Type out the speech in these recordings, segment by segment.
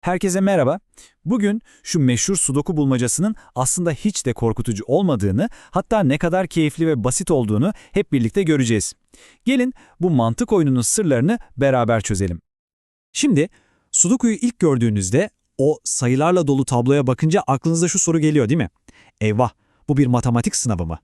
Herkese merhaba. Bugün şu meşhur sudoku bulmacasının aslında hiç de korkutucu olmadığını, hatta ne kadar keyifli ve basit olduğunu hep birlikte göreceğiz. Gelin bu mantık oyununun sırlarını beraber çözelim. Şimdi sudokuyu ilk gördüğünüzde o sayılarla dolu tabloya bakınca aklınıza şu soru geliyor değil mi? Eyvah, bu bir matematik sınavı mı?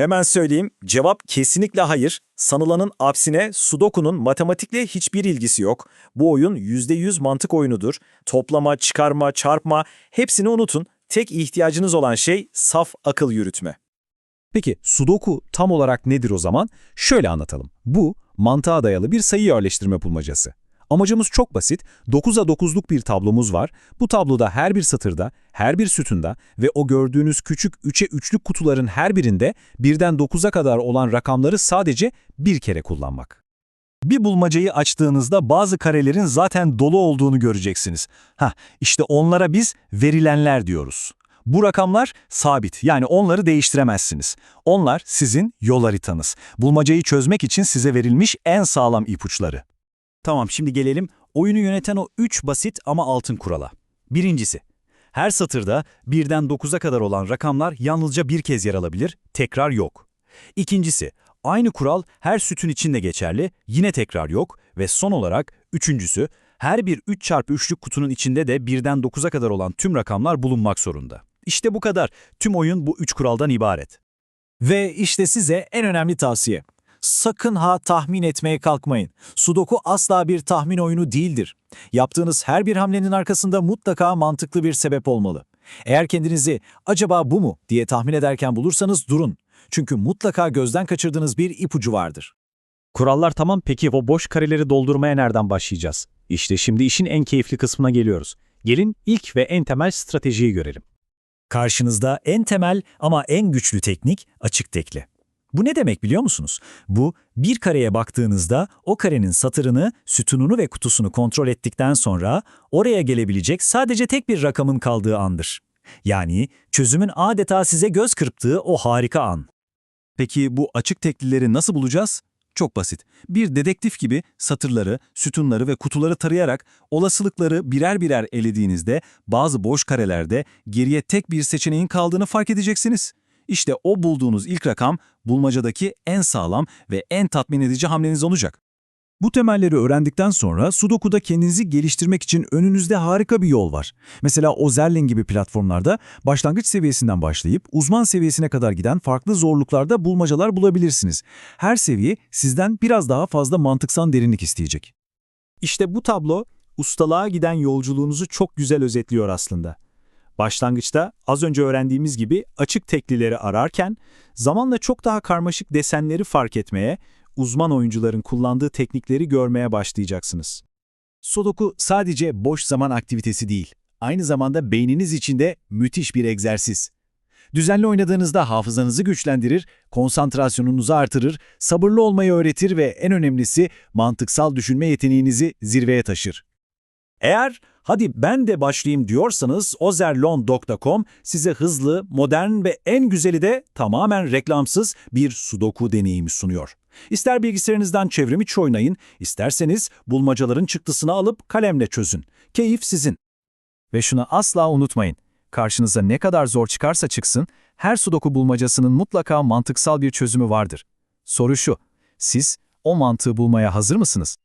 Hemen söyleyeyim, cevap kesinlikle hayır. Sanılanın aksine Sudoku'nun matematikle hiçbir ilgisi yok. Bu oyun %100 mantık oyunudur. Toplama, çıkarma, çarpma hepsini unutun. Tek ihtiyacınız olan şey saf akıl yürütme. Peki sudoku tam olarak nedir o zaman? Şöyle anlatalım. Bu mantığa dayalı bir sayı yerleştirme bulmacası. Amacımız çok basit. 9'a 9'luk bir tablomuz var. Bu tabloda her bir satırda, her bir sütunda ve o gördüğünüz küçük 3'e 3'lük kutuların her birinde birden 9'a kadar olan rakamları sadece bir kere kullanmak. Bir bulmacayı açtığınızda bazı karelerin zaten dolu olduğunu göreceksiniz. Hah, işte onlara biz verilenler diyoruz. Bu rakamlar sabit, yani onları değiştiremezsiniz. Onlar sizin yol haritanız. Bulmacayı çözmek için size verilmiş en sağlam ipuçları. Tamam şimdi gelelim oyunu yöneten o üç basit ama altın kurala. Birincisi, her satırda birden 9'a kadar olan rakamlar yalnızca bir kez yer alabilir, tekrar yok. İkincisi, aynı kural her sütun için de geçerli, yine tekrar yok. Ve son olarak üçüncüsü, her bir 3 çarpı 3'lük kutunun içinde de birden 9'a kadar olan tüm rakamlar bulunmak zorunda. İşte bu kadar. Tüm oyun bu üç kuraldan ibaret. Ve işte size en önemli tavsiye. Sakın ha tahmin etmeye kalkmayın. Sudoku asla bir tahmin oyunu değildir. Yaptığınız her bir hamlenin arkasında mutlaka mantıklı bir sebep olmalı. Eğer kendinizi acaba bu mu diye tahmin ederken bulursanız durun. Çünkü mutlaka gözden kaçırdığınız bir ipucu vardır. Kurallar tamam peki o boş kareleri doldurmaya nereden başlayacağız? İşte şimdi işin en keyifli kısmına geliyoruz. Gelin ilk ve en temel stratejiyi görelim. Karşınızda en temel ama en güçlü teknik açık tekli. Bu ne demek biliyor musunuz? Bu, bir kareye baktığınızda o karenin satırını, sütununu ve kutusunu kontrol ettikten sonra oraya gelebilecek sadece tek bir rakamın kaldığı andır. Yani çözümün adeta size göz kırptığı o harika an. Peki bu açık teklileri nasıl bulacağız? Çok basit. Bir dedektif gibi satırları, sütunları ve kutuları tarayarak olasılıkları birer birer elediğinizde bazı boş karelerde geriye tek bir seçeneğin kaldığını fark edeceksiniz. İşte o bulduğunuz ilk rakam bulmacadaki en sağlam ve en tatmin edici hamleniz olacak. Bu temelleri öğrendikten sonra Sudoku'da kendinizi geliştirmek için önünüzde harika bir yol var. Mesela Ozerlin gibi platformlarda başlangıç seviyesinden başlayıp uzman seviyesine kadar giden farklı zorluklarda bulmacalar bulabilirsiniz. Her seviye sizden biraz daha fazla mantıksal derinlik isteyecek. İşte bu tablo ustalığa giden yolculuğunuzu çok güzel özetliyor aslında. Başlangıçta az önce öğrendiğimiz gibi açık teklileri ararken zamanla çok daha karmaşık desenleri fark etmeye, uzman oyuncuların kullandığı teknikleri görmeye başlayacaksınız. Sudoku sadece boş zaman aktivitesi değil, aynı zamanda beyniniz için de müthiş bir egzersiz. Düzenli oynadığınızda hafızanızı güçlendirir, konsantrasyonunuzu artırır, sabırlı olmayı öğretir ve en önemlisi mantıksal düşünme yeteneğinizi zirveye taşır. Eğer hadi ben de başlayayım diyorsanız ozerlon.com size hızlı, modern ve en güzeli de tamamen reklamsız bir sudoku deneyimi sunuyor. İster bilgisayarınızdan çevrimiçi oynayın, isterseniz bulmacaların çıktısını alıp kalemle çözün. Keyif sizin. Ve şunu asla unutmayın. Karşınıza ne kadar zor çıkarsa çıksın, her sudoku bulmacasının mutlaka mantıksal bir çözümü vardır. Soru şu, siz o mantığı bulmaya hazır mısınız?